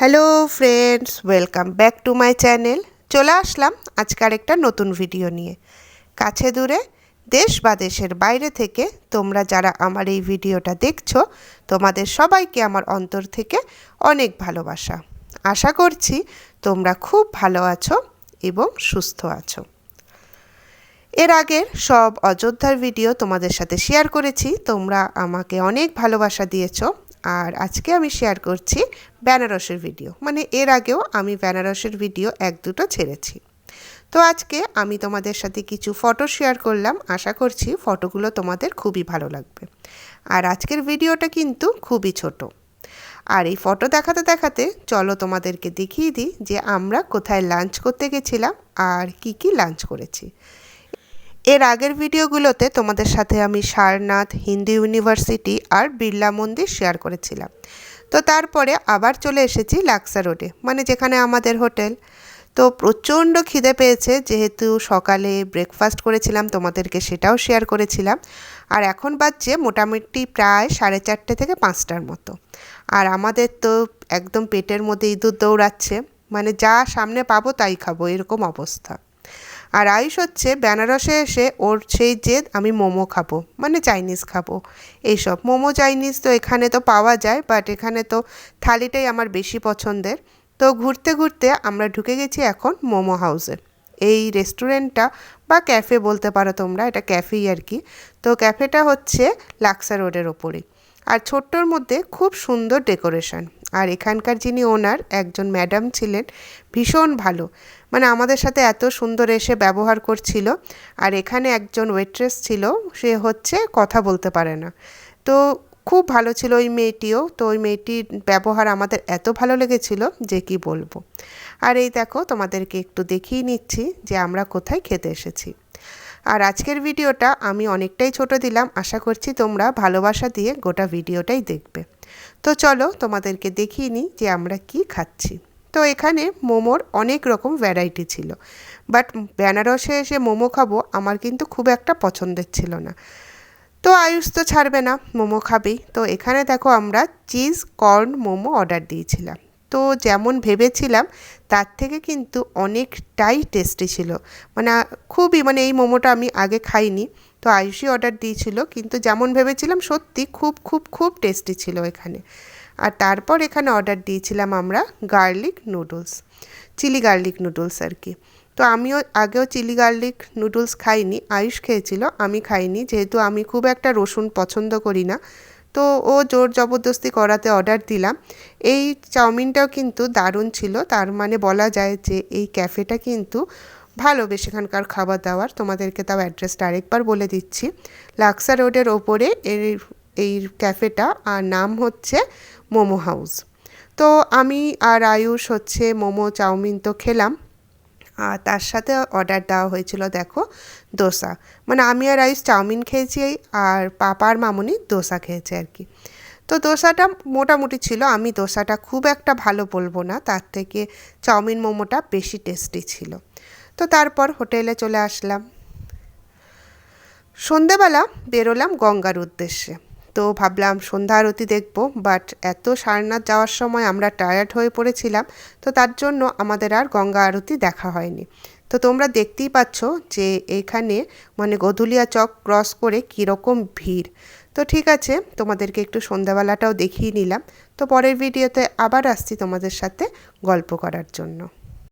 Hello friends welcome back to my channel চলে আসলাম আজকার একটা নতুন ভিডিও নিয়ে। কাছে দূরে, দেশ বা দেশের বাইরে থেকে তোমরা যারা আমার এই ভিডিওটা দেখছ, তোমাদের সবাইকে আমার অন্তর থেকে অনেক ভালোবাসা। আশা করছি তোমরা খুব ভালো আছো এবং সুস্থ আছো। এর আগের সব অযোধ্যার ভিডিও তোমাদের সাথে শেয়ার করেছি। তোমরা আমাকে অনেক ভালোবাসা দিয়েছ। আর আজকে আমি শেয়ার করছি বেনারসের ভিডিও মানে এর আগেও আমি বেনারসের ভিডিও এক দুটো ছেড়েছি। তো আজকে আমি তোমাদের সাথে কিছু ফটো শেয়ার করলাম। আশা করছি ফটোগুলো তোমাদের খুবই ভালো লাগবে। আর আজকের ভিডিওটা কিন্তু খুবই ছোট। আর এই ফটো দেখাতে দেখাতে চলো তোমাদেরকে দেখিয়ে দিই যে আমরা কোথায় লাঞ্চ করতে গেছিলাম আর কি কি লাঞ্চ করেছি। এর আগের ভিডিওগুলোতে তোমাদের সাথে আমি সারনাথ, হিন্দু ইউনিভার্সিটি আর বিড়লা মন্দির শেয়ার করেছিলাম। তো তারপরে আবার চলে এসেছি লাক্সা রোডে মানে যেখানে আমাদের হোটেল। তো প্রচণ্ড খিদে পেয়েছে, যেহেতু সকালে ব্রেকফাস্ট করেছিলাম, তোমাদেরকে সেটাও শেয়ার করেছিলাম। আর এখন বাজছে মোটামুটি প্রায় সাড়ে চারটে থেকে পাঁচটার মতো। আর আমাদের তো একদম পেটের মধ্যে ইঁদুর দৌড়াচ্ছে মানে যা সামনে পাবো তাই খাব, এরকম অবস্থা। আর আয়ুষ হচ্ছে বেনারসে এসে ওর সেই জেদ, আমি মোমো খাব মানে চাইনিজ খাব। এইসব, মোমো, চাইনিজ তো এখানে তো পাওয়া যায় বাট এখানে তো থালিটাই আমার বেশি পছন্দের। তো ঘুরতে ঘুরতে আমরা ঢুকে গেছি এখন মোমো হাউসে। এই রেস্টুরেন্টটা বা ক্যাফে বলতে পারো তোমরা, এটা ক্যাফেই আর কি। তো ক্যাফেটা হচ্ছে লাক্সা রোডের ওপরেই। আর ছোট্টর মধ্যে খুব সুন্দর ডেকোরেশন। আর এখানকার যিনি ওনার, একজন ম্যাডাম ছিলেন, ভীষণ ভালো। মানে আমাদের সাথে এত সুন্দর এসে ব্যবহার করছিল। আর এখানে একজন ওয়েট্রেস ছিল, সে হচ্ছে কথা বলতে পারে না। তো খুব ভালো ছিল ওই মেয়েটিও। তো ওই মেয়েটির ব্যবহার আমাদের এত ভালো লেগেছিল যে কি বলব। আর এই দেখো, তোমাদেরকে একটু দেখিয়ে নিচ্ছি যে আমরা কোথায় খেতে এসেছি। আর আজকের ভিডিওটা আমি অনেকটাই ছোট দিলাম, আশা করছি তোমরা ভালোবাসা দিয়ে গোটা ভিডিওটাই দেখবে। তো চলো তোমাদেরকে দেখিয়ে নিই যে আমরা কি খাচ্ছি। তো এখানে মোমোর অনেক রকম ভ্যারাইটি ছিল বাট বেনারসে এসে মোমো খাব আমার কিন্তু খুব একটা পছন্দের ছিল না। তো আয়ুষ তো ছাড়বে না, মোমো খাবেই। তো এখানে দেখো আমরা চিজ কর্ন মোমো অর্ডার দিয়েছিলাম। তো যেমন ভেবেছিলাম, তার থেকে কিন্তু অনেকটাই টেস্টি ছিল। মানে খুবই মানে এই মোমোটা আমি আগে খাইনি, তো আয়ুষই অর্ডার দিয়েছিল, কিন্তু যেমন ভেবেছিলাম সত্যি খুব খুব খুব টেস্টি ছিল এখানে। আর তারপর এখানে অর্ডার দিয়েছিলাম আমরা garlic noodles chilli garlic noodles আর কি। তো আমিও আগেও চিলি গার্লিক নুডলস খাইনি, আয়ুষ খেয়েছিল, আমি খাইনি, যেহেতু আমি খুব একটা রসুন পছন্দ করি না তো ও জোর জবরদস্তি করাতে অর্ডার দিলাম। এই চাউমিনটাও কিন্তু দারুণ ছিল। তার মানে বলা যায় যে এই ক্যাফেটা কিন্তু ভালো। বেশ এখানকার খাবার দাবার। তোমাদেরকে তাও অ্যাড্রেসটা আরেকবার বলে দিচ্ছি। লাক্সা রোডের ওপরে এর, এই ক্যাফেটা আর নাম হচ্ছে মোমো হাউস। তো আমি আর আয়ুষ হচ্ছে মোমো, চাউমিন তো খেলাম। আর তার সাথে অর্ডার দেওয়া হয়েছিল, দেখো, দোসা। মানে আমি আর আয়ুষ চাউমিন খেয়েছি আর পাপার মামুনি দোসা খেয়েছে আর কি। তো দোসাটা মোটামুটি ছিল, আমি দোসাটা খুব একটা ভালো বলব না, তার থেকে চাউমিন মোমোটা বেশি টেস্টি ছিল। তো তারপর হোটেলে চলে আসলাম। সন্ধেবেলা বেরোলাম গঙ্গার উদ্দেশ্যে। তো ভাবলাম সন্ধ্যা আরতি দেখব বাট এত সারনাথ যাওয়ার সময় আমরা টায়ার্ড হয়ে পড়েছিলাম, তো তার জন্য আমাদের আর গঙ্গা আরতি দেখা হয়নি। তো তোমরা দেখতেই পাচ্ছ যে এখানে মানে গধুলিয়া চক ক্রস করে কীরকম ভিড়। তো ঠিক আছে, তোমাদেরকে একটু সন্ধ্যাবেলাটাও দেখিয়ে নিলাম। তো পরের ভিডিওতে আবার আসছি তোমাদের সাথে গল্প করার জন্য।